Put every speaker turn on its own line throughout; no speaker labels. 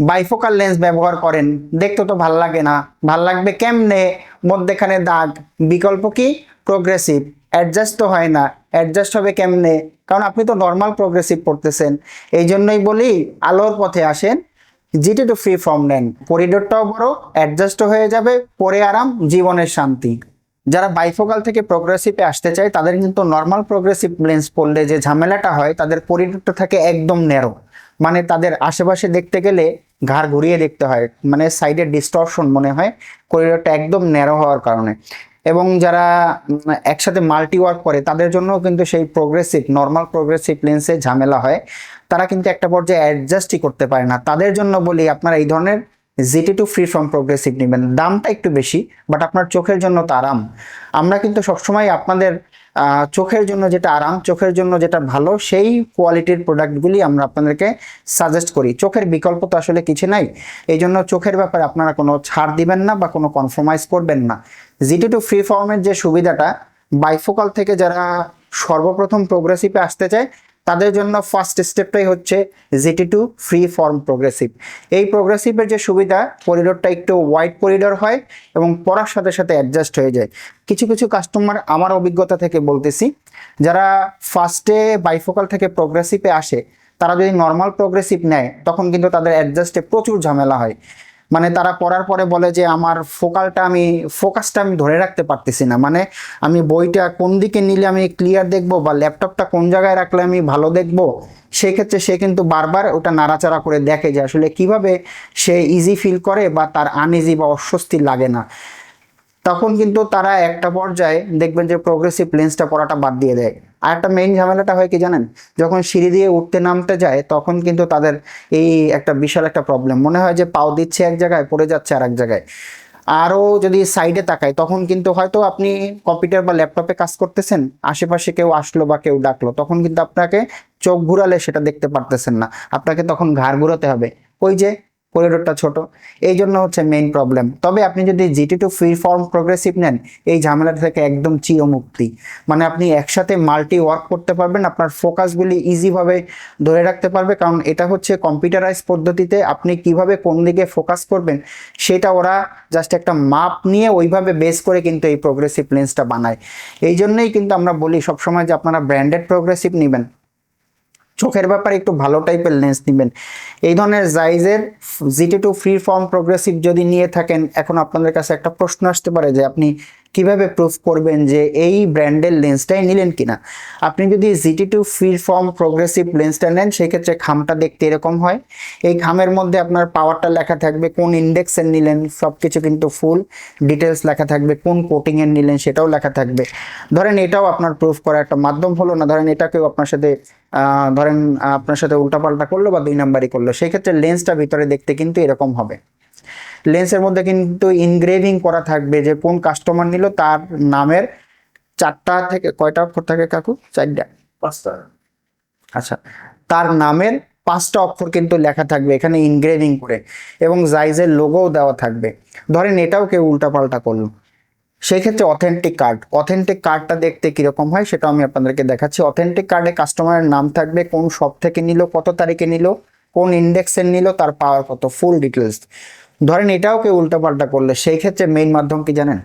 Bifocal lens ব্যবহার করেন। দেখতে তো ভালো লাগে না। ভালো লাগবে কেমনে? মধ্যেখানে দাগ। বিকল্প কি? প্রোগ্রেসিভ অ্যাডজাস্ট তো হয় না। অ্যাডজাস্ট হবে কেমনে? কারণ আপনি তো নর্মাল প্রোগ্রেসিভ পড়তেছেন। এই জন্যই বলি, আলোর পথে আসেন। জিটি টু ফ্রি ফর্ম নেন। করিডোরটাও বড় অ্যাডজাস্ট হয়ে যাবে। পরে আরাম, জীবনের শান্তি। যারা বাইফোকাল থেকে প্রোগ্রেসিভে আসতে চায়, তাদের কিন্তু নর্মাল প্রোগ্রেসিভ লেন্স পড়লে যে ঝামেলাটা হয়, তাদের করিডোরটা থাকে একদম ন্যারো মানে তাদের আশেপাশে দেখতে গেলে ঘাড় ঘুরিয়ে দেখতে হয় মানে সাইডে ডিস্টর্শন মনে হয় করিডোরটা একদম ন্যারো হওয়ার কারণে। এবং যারা একসাথে মাল্টি ওয়ার্ক করে, তাদের জন্য কিন্তু সেই প্রোগ্রেসিভ নর্মাল প্রোগ্রেসিভ লেন্সে ঝামেলা হয়। তারা কিন্তু একটা পর্যায়ে অ্যাডজাস্টই করতে পারে না। তাদের জন্য বলি, আপনারা এই ধরনের GT two free form progressive নেবেন। দামটা একটু বেশি বাট আপনার চোখের জন্য তো আরাম। আমরা কিন্তু সবসময় আপনাদের চোখের জন্য যেটা আরাম, চোখের জন্য যেটা ভালো, সেই কোয়ালিটির প্রোডাক্টগুলি আমরা আপনাদেরকে সাজেস্ট করি। চোখের বিকল্প তো আসলে কিছু নাই। এই জন্য চোখের ব্যাপারে আপনারা কোনো ছাড় দিবেন না বা কোনো কনফার্মাইজ করবেন না। জিটি টু ফ্রি ফর্মের যে সুবিধাটা বাইফোকাল থেকে যারা সর্বপ্রথম প্রোগ্রেসিভে আসতে চায় তাদের জন্য ফার্স্ট স্টেপটাই হচ্ছে GT two free form progressive এই প্রোগ্রেসিভের যে সুবিধা করিডোরটা একটু ওয়াইড করিডোর হয় এবং পড়ার সাথে সাথে অ্যাডজাস্ট হয়ে যায়। কিছু কিছু কাস্টমার আমার অভিজ্ঞতা থেকে বলতেছি, যারা ফার্স্টে বাইফোকাল থেকে প্রোগ্রেসিভে আসে, তারা যদি নর্মাল প্রোগ্রেসিভ নেয়, তখন কিন্তু তাদের অ্যাডজাস্টে প্রচুর ঝামেলা হয়। মানে তারা পড়ার পরে বলে যে আমার ফোকালটা আমি, ফোকাসটা আমি ধরে রাখতে পারতেছি না। মানে আমি বইটা কোন দিকে নিলে আমি ক্লিয়ার দেখব বা ল্যাপটপটা কোন জায়গায় রাখলে আমি ভালো দেখব? সেক্ষেত্রে সে কিন্তু বারবার ওটা নাড়াচাড়া করে দেখে যে আসলে কীভাবে সে ইজি ফিল করে বা তার আনইজি বা অস্বস্তি লাগে না। তখন কিন্তু তারা একটা পর্যায়ে দেখবেন যে প্রোগ্রেসিভ লেন্সটা পড়াটা বাদ দিয়ে দেয়। আর একটা মেইন ঝামেলাটা হয় কি জানেন? যখন সিঁড়ি দিয়ে উঠতে নামতে যায়, তখন কিন্তু তাদের এই একটা বিশাল একটা প্রবলেম মনে হয় যে পাও দিচ্ছে এক জায়গায়, পড়ে যাচ্ছে আর এক জায়গায়। আরও যদি সাইডে তাকায়, তখন কিন্তু হয়তো আপনি কম্পিউটার বা ল্যাপটপে কাজ করতেছেন, আশেপাশে কেউ আসলো বা কেউ ডাকলো, তখন কিন্তু আপনাকে চোখ ঘুরালে সেটা দেখতে পারতেছেন না। আপনাকে তখন ঘাড় ঘুরাতে হবে। ওই যে করিডোরটা ছোট। এই জন্য হচ্ছে মেইন প্রবলেম তবে আপনি যদি GT two free form progressive নেন, এই ঝামেলাটা থেকে একদম চিরমুক্তি। মানে আপনি একসাথে মাল্টি ওয়ার্ক করতে পারবেন, আপনার ফোকাসগুলি ইজিভাবে ধরে রাখতে পারবে। কারণ এটা হচ্ছে কম্পিউটারাইজ পদ্ধতিতে আপনি কীভাবে কোন দিকে ফোকাস করবেন, সেটা ওরা জাস্ট একটা মাপ নিয়ে ওইভাবে বেস করে কিন্তু এই প্রোগ্রেসিভ লেন্সটা বানায়। এই জন্যই কিন্তু আমরা বলি সবসময় যে আপনারা ব্র্যান্ডেড প্রোগ্রেসিভ নেবেন। চোখের ব্যাপারে একটু ভালো টাইপের লেন্স নেবেন। এই ধরনের জাইজের GT two free form progressive যদি নিয়ে থাকেন, এখন আপনাদের কাছে একটা প্রশ্ন আসতে পারে যে আপনি কীভাবে প্রুফ করবেন যে এই ব্র্যান্ডের লেন্সটাই নিলেন কিনা? আপনি যদি GT two free form progressive লেন্সটা নেন, সেক্ষেত্রে খামটা দেখতে এরকম হয়। এই খামের মধ্যে আপনার পাওয়ারটা লেখা থাকবে, কোন ইন্ডেক্সের নিলেন সব কিছু কিন্তু ফুল ডিটেলস লেখা থাকবে, কোন কোটিংয়ের নিলেন সেটাও লেখা থাকবে। ধরেন এটাও আপনার প্রুফ করার একটা মাধ্যম হলো না, ধরেন এটাকেও আপনার সাথে ধরেন আপনার সাথে উল্টাপাল্টা করল বা দুই নাম্বারই করল সেই ক্ষেত্রে লেন্সটা ভিতরে দেখতে কিন্তু এরকম হবে। লেন্সের মধ্যে কিন্তু ইনগ্রেভিং করা থাকবে যে কোন কাস্টমার নিল তার নামের চারটা থেকে কয়টা অক্ষর থাকে কাকু? চারটা।
পাঁচটা।
আচ্ছা তার নামের পাঁচটা অক্ষর কিন্তু লেখা থাকবে এখানে ইনগ্রেভিং করে এবং জাইজের লোগোও দেওয়া থাকবে। ধরেন এটাও কেউ উল্টাপাল্টা করল। সেই ক্ষেত্রে অথেন্টিক কার্ড অথেন্টিক কার্ডটা দেখতে কীরকম হয় সেটা আমি আপনাদেরকে দেখাচ্ছি। অথেন্টিক কার্ডে কাস্টমারের নাম থাকবে কোন শপ থেকে নিল কত তারিখে নিল কোন ইন্ডেক্সের নিল তার পাওয়ার কত ফুল ডিটেলস ধরেন এটাও কেউ উল্টাপাল্টা করলে, সেই ক্ষেত্রে মেইন মাধ্যম কি জানেন?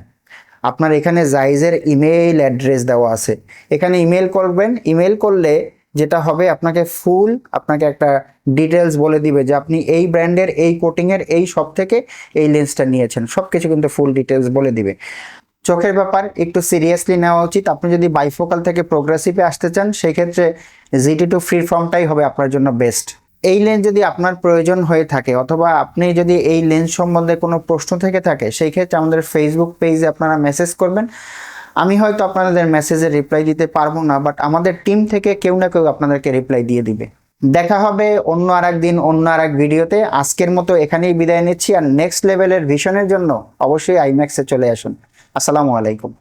আপনার এখানে জাইজের ইমেইল অ্যাড্রেস দেওয়া আছে। এখানে ইমেল করবেন ইমেল করলে যেটা হবে আপনাকে ফুল আপনাকে একটা ডিটেলস বলে দিবে যে আপনি এই ব্র্যান্ডের, এই কোটিংয়ের, এই সব থেকে এই লেন্সটা নিয়েছেন। সব কিছু কিন্তু ফুল ডিটেলস বলে দিবে। চোখের ব্যাপার, একটু সিরিয়াসলি নেওয়া উচিত। আপনি যদি বাইফোকাল থেকে প্রোগ্রেসিভে আসতে চান, সেই ক্ষেত্রে জিটি টু ফ্রি ফর্মটাই হবে আপনার জন্য বেস্ট এই লেন্স যদি আপনার প্রয়োজন হয়ে থাকে অথবা আপনি যদি এই লেন্স সম্বন্ধে কোনো প্রশ্ন থেকে থাকে, সেই ক্ষেত্রে আমাদের ফেসবুক পেজে আপনারা মেসেজ করবেন। আমি হয়তো আপনাদের মেসেজে রিপ্লাই দিতে পারব না বাট আমাদের টিম থেকে কেউ না কেউ আপনাদেরকে রিপ্লাই দিয়ে দিবে। দেখা হবে অন্য আর দিন অন্য আর ভিডিওতে। আজকের মতো এখানেই বিদায় নিচ্ছি, আর নেক্সট লেভেলের ভিশনের জন্য অবশ্যই আইম্যাক্সে চলে আসুন। আসসালামু আলাইকুম।